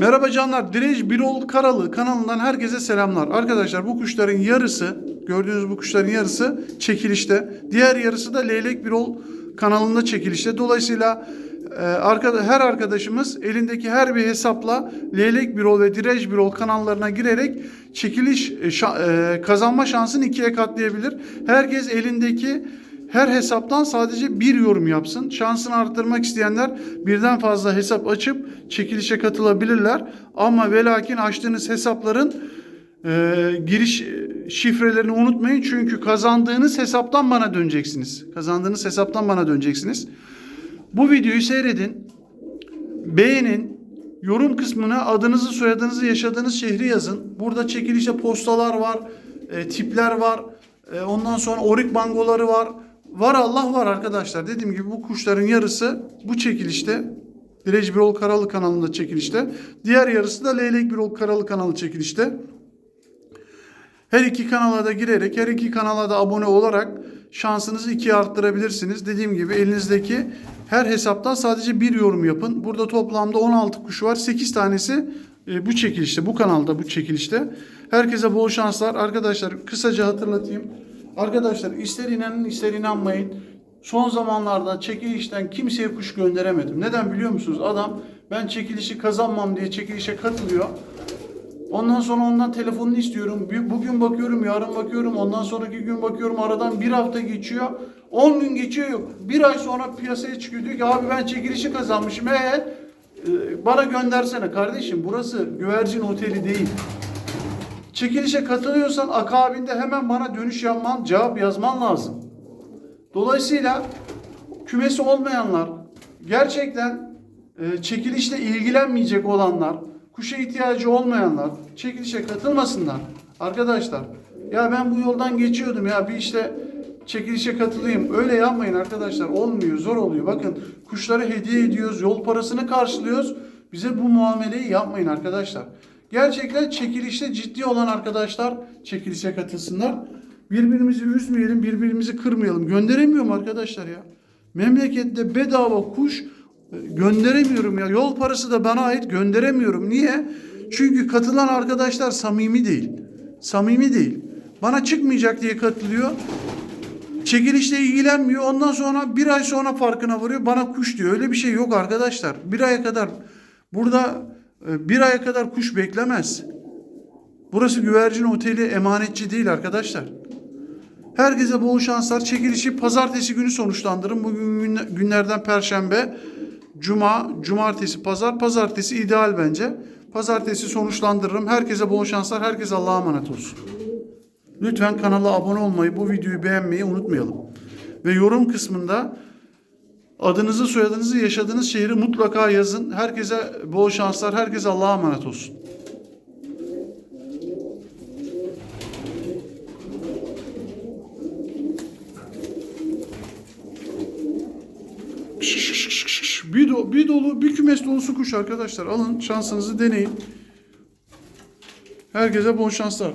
Merhaba canlar. Direj Birol Karalı kanalından herkese selamlar. Arkadaşlar bu kuşların yarısı, gördüğünüz bu kuşların yarısı çekilişte. Diğer yarısı da Leylek Birol kanalında çekilişte. Dolayısıyla e, her arkadaşımız elindeki her bir hesapla Leylek Birol ve Direj Birol kanallarına girerek çekiliş e, e, kazanma şansını ikiye katlayabilir. Herkes elindeki her hesaptan sadece bir yorum yapsın. Şansını arttırmak isteyenler birden fazla hesap açıp çekilişe katılabilirler. Ama ve lakin açtığınız hesapların e, giriş e, şifrelerini unutmayın. Çünkü kazandığınız hesaptan bana döneceksiniz. Kazandığınız hesaptan bana döneceksiniz. Bu videoyu seyredin. Beğenin. Yorum kısmına adınızı, soyadınızı, yaşadığınız şehri yazın. Burada çekilişte postalar var, e, tipler var. E, ondan sonra orik bangoları var. Var Allah var arkadaşlar. Dediğim gibi bu kuşların yarısı bu çekilişte. Direj Birol Karalı kanalında çekilişte. Diğer yarısı da Leylek Birol Karalı kanalı çekilişte. Her iki kanala da girerek, her iki kanala da abone olarak şansınızı ikiye arttırabilirsiniz. Dediğim gibi elinizdeki her hesaptan sadece bir yorum yapın. Burada toplamda 16 kuş var. 8 tanesi e, bu çekilişte, bu kanalda bu çekilişte. Herkese bol şanslar. Arkadaşlar kısaca hatırlatayım. Arkadaşlar ister inanın ister inanmayın. Son zamanlarda çekilişten kimseye kuş gönderemedim. Neden biliyor musunuz? Adam ben çekilişi kazanmam diye çekilişe katılıyor. Ondan sonra ondan telefonunu istiyorum. Bugün bakıyorum, yarın bakıyorum, ondan sonraki gün bakıyorum. Aradan bir hafta geçiyor. 10 gün geçiyor yok. Bir ay sonra piyasaya çıkıyor. Diyor ki abi ben çekilişi kazanmışım. Ee, e, bana göndersene kardeşim. Burası güvercin oteli değil. Çekilişe katılıyorsan akabinde hemen bana dönüş yapman, cevap yazman lazım. Dolayısıyla kümesi olmayanlar, gerçekten e, çekilişle ilgilenmeyecek olanlar, kuşa ihtiyacı olmayanlar çekilişe katılmasınlar. Arkadaşlar ya ben bu yoldan geçiyordum ya bir işte çekilişe katılayım. Öyle yapmayın arkadaşlar. Olmuyor, zor oluyor. Bakın kuşları hediye ediyoruz, yol parasını karşılıyoruz. Bize bu muameleyi yapmayın arkadaşlar. Gerçekten çekilişte ciddi olan arkadaşlar çekilişe katılsınlar. Birbirimizi üzmeyelim, birbirimizi kırmayalım. Gönderemiyorum arkadaşlar ya. Memlekette bedava kuş e, gönderemiyorum ya. Yol parası da bana ait gönderemiyorum. Niye? Çünkü katılan arkadaşlar samimi değil. Samimi değil. Bana çıkmayacak diye katılıyor. Çekilişle ilgilenmiyor. Ondan sonra bir ay sonra farkına varıyor. Bana kuş diyor. Öyle bir şey yok arkadaşlar. Bir aya kadar burada bir aya kadar kuş beklemez. Burası güvercin oteli emanetçi değil arkadaşlar. Herkese bol şanslar. Çekilişi pazartesi günü sonuçlandırın. Bugün gün- günlerden perşembe, cuma, cumartesi, pazar. Pazartesi ideal bence. Pazartesi sonuçlandırırım. Herkese bol şanslar. Herkes Allah'a emanet olsun. Lütfen kanala abone olmayı, bu videoyu beğenmeyi unutmayalım. Ve yorum kısmında adınızı, soyadınızı, yaşadığınız şehri mutlaka yazın. Herkese bol şanslar. Herkes Allah'a emanet olsun. Bir, do- bir dolu, bir kümes dolusu kuş arkadaşlar. Alın şansınızı deneyin. Herkese bol şanslar.